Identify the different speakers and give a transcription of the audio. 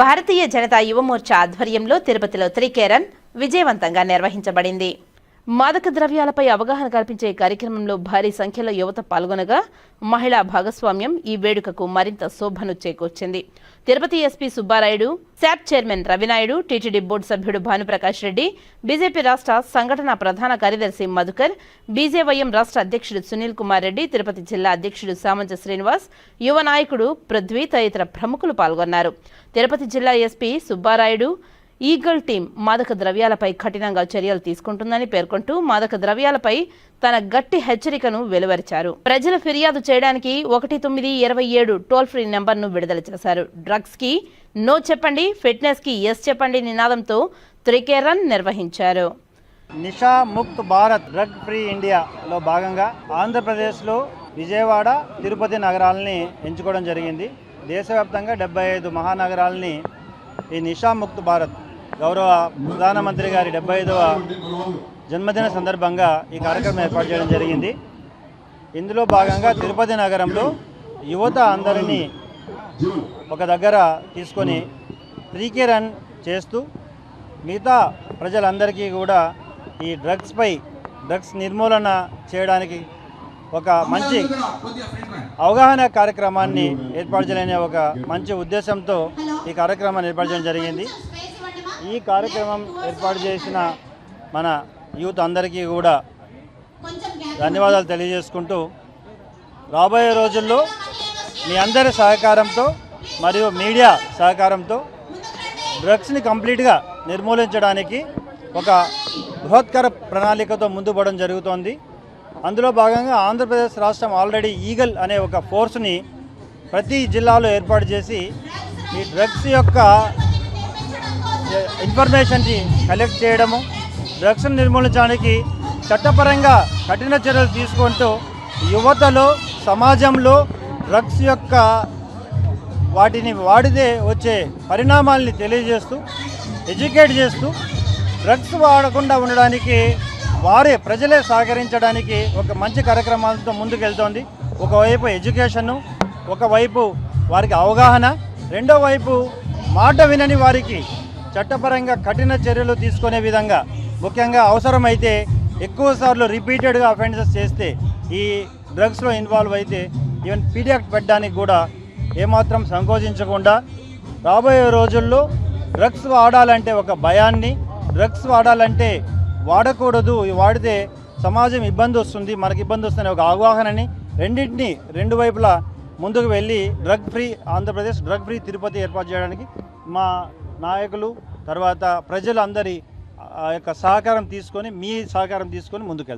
Speaker 1: భారతీయ జనతా యువమోర్చా ఆధ్వర్యంలో తిరుపతిలో త్రికేరన్ విజయవంతంగా నిర్వహించబడింది. మాదక ద్రవ్యాలపై అవగాహన కల్పించే కార్యక్రమంలో భారీ సంఖ్యలో యువత పాల్గొనగా మహిళా భాగస్వామ్యం ఈ వేడుకకు మరింత శోభను చేకూర్చింది. Tirupati SP Subbarayudu SAAP chairman Ravi Naidu TTD board సభ్యుడు భానుప్రకాష్ రెడ్డి బీజేపీ రాష్ట్ర సంఘటన ప్రధాన కార్యదర్శి మధుకర్ బీజేవైఎం రాష్ట్ర అధ్యక్షుడు సునీల్ కుమార్ రెడ్డి తిరుపతి జిల్లా అధ్యక్షుడు సామంత శ్రీనివాస్ యువ నాయకుడు పృథ్వీ తదితర ప్రముఖులు పాల్గొన్నారు. తిరుపతి జిల్లా ఎస్పీ సుబ్బారాయుడు ఈగల్ టీం మాదక ద్రవ్యాలపై కఠినంగా చర్యలు తీసుకుంటుందని పేర్కొంటూ మాదక ద్రవ్యాలపై తన గట్టి హెచ్చరికను వెలువరిచారు. ప్రజలు ఫిర్యాదు చేయడానికి ఒకటి తొమ్మిది ఇరవై ఏడు టోల్ ఫ్రీ నెంబర్ను విడుదల చేశారు. డ్రగ్స్కి నో చెప్పండి ఫిట్నెస్కి ఎస్ చెప్పండి నినాదంతో త్రికే రన్ నిర్వహించారు.
Speaker 2: నిషా ముక్త్ భారత్ డ్రగ్ ఫ్రీ ఇండియాలో భాగంగా ఆంధ్రప్రదేశ్లో విజయవాడ తిరుపతి నగరాలని ఎంచుకోవడం జరిగింది. దేశవ్యాప్తంగా డెబ్బై ఐదు మహానగరాలని ఈ నిషా ముక్త్ భారత్ గౌరవ ప్రధానమంత్రి గారి డెబ్బై ఐదవ జన్మదిన సందర్భంగా ఈ కార్యక్రమం ఏర్పాటు చేయడం జరిగింది. ఇందులో భాగంగా తిరుపతి నగరంలో యువత అందరినీ ఒక దగ్గర తీసుకొని ప్రీకే రన్ చేస్తూ మిగతా ప్రజలందరికీ కూడా ఈ డ్రగ్స్పై డ్రగ్స్ నిర్మూలన చేయడానికి ఒక మంచి అవగాహన కార్యక్రమాన్ని ఏర్పాటు చేయాలనే ఒక మంచి ఉద్దేశంతో ఈ కార్యక్రమాన్ని ఏర్పాటు చేయడం జరిగింది. ఈ కార్యక్రమం ఏర్పాటు చేసిన మన యూత్ అందరికీ కూడా ధన్యవాదాలు తెలియజేసుకుంటూ రాబోయే రోజుల్లో మీ అందరి సహకారంతో మరియు మీడియా సహకారంతో డ్రగ్స్ని కంప్లీట్గా నిర్మూలించడానికి ఒక బృహత్కర ప్రణాళికతో ముందుపడడం జరుగుతోంది. అందులో భాగంగా ఆంధ్రప్రదేశ్ రాష్ట్రం ఆల్రెడీ ఈగల్ అనే ఒక ఫోర్స్ని ప్రతి జిల్లాలో ఏర్పాటు చేసి ఈ డ్రగ్స్ యొక్క ఇన్ఫర్మేషన్ని కలెక్ట్ చేయడము డ్రగ్స్ను నిర్మూలించడానికి చట్టపరంగా కఠిన చర్యలు తీసుకుంటూ యువతలో సమాజంలో డ్రగ్స్ యొక్క వాటిని వాడితే వచ్చే పరిణామాల్ని తెలియజేస్తూ ఎడ్యుకేట్ చేస్తూ డ్రగ్స్ వాడకుండా ఉండడానికి వారే ప్రజలే సహకరించడానికి ఒక మంచి కార్యక్రమాలతో ముందుకెళ్తోంది. ఒకవైపు ఎడ్యుకేషను ఒకవైపు వారికి అవగాహన రెండో వైపు మాట వినని వారికి చట్టపరంగా కఠిన చర్యలు తీసుకునే విధంగా ముఖ్యంగా అవసరమైతే ఎక్కువ సార్లు రిపీటెడ్గా అఫెన్సెస్ చేస్తే ఈ డ్రగ్స్లో ఇన్వాల్వ్ అయితే ఈవెన్ పీడియాక్ట్ పెట్టడానికి కూడా ఏమాత్రం సంకోచించకుండా రాబోయే రోజుల్లో డ్రగ్స్ వాడాలంటే ఒక భయాన్ని డ్రగ్స్ వాడాలంటే వాడకూడదు వాడితే సమాజం ఇబ్బంది వస్తుంది మనకి ఇబ్బంది వస్తుంది ఒక అవగాహనని రెండింటిని రెండు వైపులా ముందుకు వెళ్ళి drug free Andhra Pradesh drug free Tirupati ఏర్పాటు చేయడానికి మా నాయకులు తర్వాత ప్రజలందరి ఆ యొక్క సహకారం తీసుకొని మీ సహకారం తీసుకొని ముందుకెళ్తాం